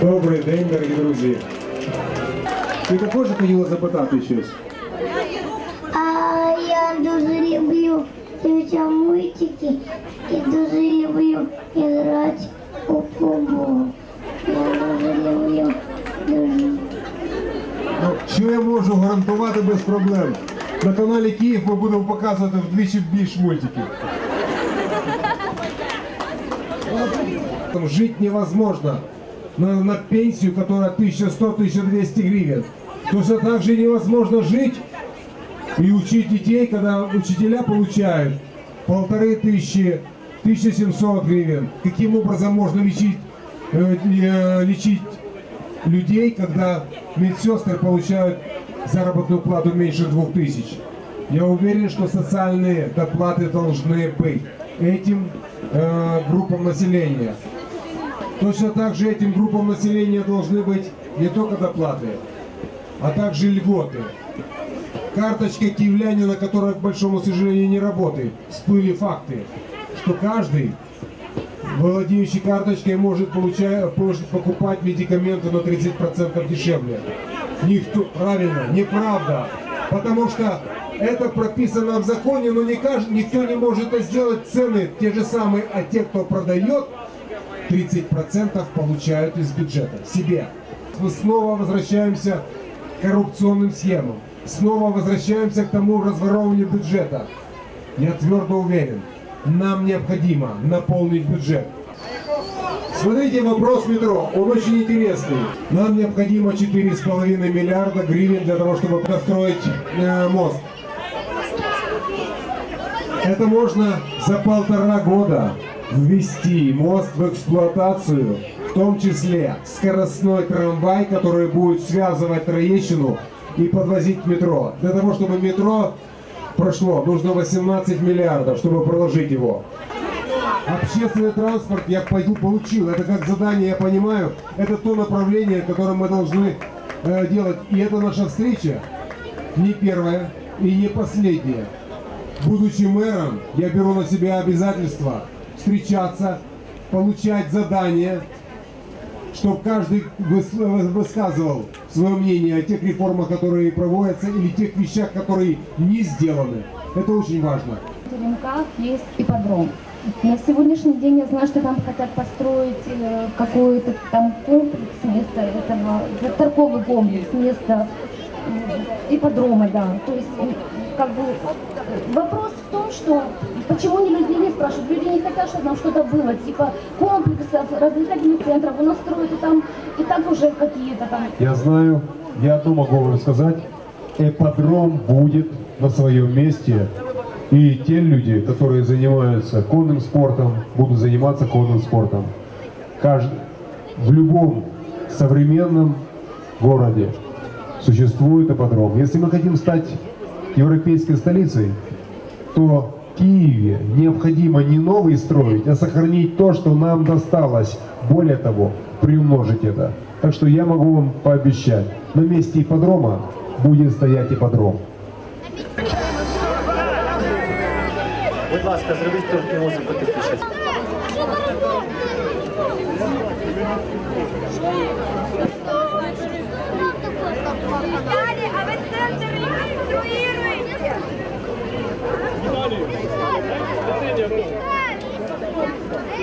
Добрий день, дорогі друзі. Ти також хотіла запитати щось? А я дуже люблю дивитися мультики і дуже люблю грати у футбол. Я дуже люблю дуже. Ну, що я можу гарантувати без проблем? На каналі Київ ми будемо показувати вдвічі більш мультиків. Жить невозможно на, на пенсию, которая 1100-1200 гривен. Точно так же невозможно жить и учить детей, когда учителя получают полторы тысячи, 1700 гривен. Каким образом можно лечить, э, э, лечить людей, когда медсестры получают заработную плату меньше 2000? Я уверен, что социальные доплаты должны быть этим э, группам населения. Точно так же этим группам населения должны быть не только доплаты, а также льготы. Карточка киевлянина, которая, к большому сожалению, не работает, всплыли факты, что каждый, владеющий карточкой, может, получать, может покупать медикаменты на 30% дешевле. Никто, правильно, неправда. Потому что это прописано в законе, но не каждый, никто не может это сделать. Цены те же самые, а те, кто продает, 30% получают из бюджета себе. Мы снова возвращаемся к коррупционным схемам. Снова возвращаемся к тому разворовыванию бюджета. Я твердо уверен, нам необходимо наполнить бюджет. Смотрите вопрос метро, он очень интересный. Нам необходимо 4,5 миллиарда гривен для того, чтобы построить э, мост. Это можно за полтора года ввести мост в эксплуатацию, в том числе скоростной трамвай, который будет связывать Троещину и подвозить метро. Для того, чтобы метро прошло, нужно 18 миллиардов, чтобы проложить его. Общественный транспорт я пойду получил. Это как задание, я понимаю. Это то направление, которое мы должны э, делать. И это наша встреча не первая и не последняя. Будучи мэром, я беру на себя обязательство встречаться, получать задания, чтобы каждый выс- высказывал свое мнение о тех реформах, которые проводятся, или тех вещах, которые не сделаны. Это очень важно. В Теремках есть ипподром. На сегодняшний день я знаю, что там хотят построить э, какой-то там комплекс вместо этого, торговый комплекс вместо ипподрома, да. То есть, э, как бы, э, вопрос в том, что почему не люди не спрашивают, люди не хотят, чтобы там что-то было, типа комплексов, развлекательных центров, у нас строят и там, и так уже какие-то там Я знаю, я одно могу вам сказать, эподром будет на своем месте. И те люди, которые занимаются конным спортом, будут заниматься конным спортом. Каждый, в любом современном городе существует эподром. Если мы хотим стать европейской столицей, то Киеве необходимо не новый строить, а сохранить то, что нам досталось. Более того, приумножить это. Так что я могу вам пообещать, на месте ипподрома будет стоять ипподром. Будь ласка, зробіть трохи музику тихіше.